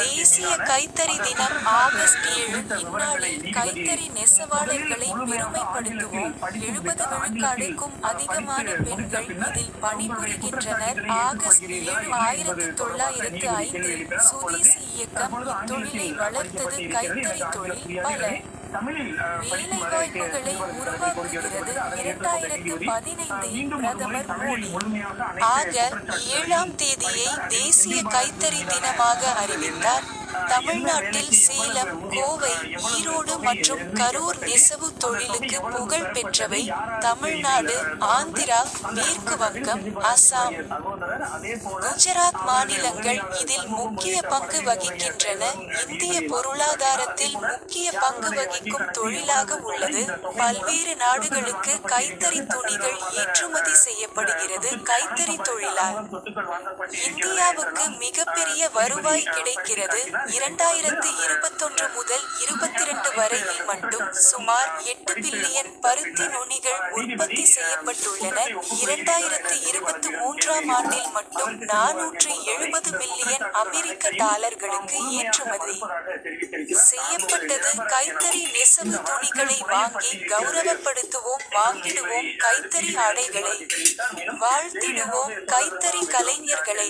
தேசிய கைத்தறி தினம் ஆகஸ்ட் ஏழு இந்நாளில் கைத்தறி நெசவாளர்களை பெருமைப்படுத்துவோம் எழுபது விழுக்காடுக்கும் அதிகமான பெண்கள் இதில் பணிபுரிகின்றனர் ஆகஸ்ட் ஏழு ஆயிரத்தி தொள்ளாயிரத்து ஐந்தில். சுதேசி இயக்கம் இத்தொழிலை வளர்த்தது. கைத்தறி தொழில் பல தெரியாது. தமிழில் அஹ், வேலை படிக்கும் வாய்ப்புகளை அளவுக்கு உருவாக்குகிறது. இரண்டாயிரத்து பதினைந்தில் பிரதமர் மோடி ஆக ஏழாம் தேதியை தேசிய கைத்தறி தினமாக அறிவித்தார். தமிழ்நாட்டில் சேலம் கோவை ஈரோடு மற்றும் கரூர் நெசவு தொழிலுக்கு புகழ் பெற்றவை தமிழ்நாடு ஆந்திரா மேற்கு வங்கம் அசாம். குஜராத் மாநிலங்கள் இதில் முக்கிய பங்கு வகிக்கின்றன. இந்திய பொருளாதாரத்தில் முக்கிய பங்கு வகிக்கும் தொழிலாக உள்ளது. பல்வேறு நாடுகளுக்கு கைத்தறி துணிகள் ஏற்றுமதி செய்யப்படுகிறது. கைத்தறி தொழிலால் இந்தியாவுக்கு மிகப்பெரிய வருவாய் கிடைக்கிறது. இரண்டாயிரத்து இருபத்தொன்று முதல் இருபத்திரண்டு வரையில் மட்டும் சுமார் எட்டு பில்லியன் பருத்தி நுனிகள் உற்பத்தி செய்யப்பட்டுள்ளன. இரண்டாயிரத்து இருபத்தி மூன்றாம் ஆண்டில் மட்டும் நானூற்று எழுபது மில்லியன் அமெரிக்க டாலர்களுக்கு ஏற்றுமதி. செய்யப்பட்டது கைத்தறி நெசவு துணிகளை வாங்கி கௌரவப்படுத்துவோம் வாங்கிடுவோம் கைத்தறி ஆடைகளை வாழ்த்திடுவோம் கைத்தறி கலைஞர்களை.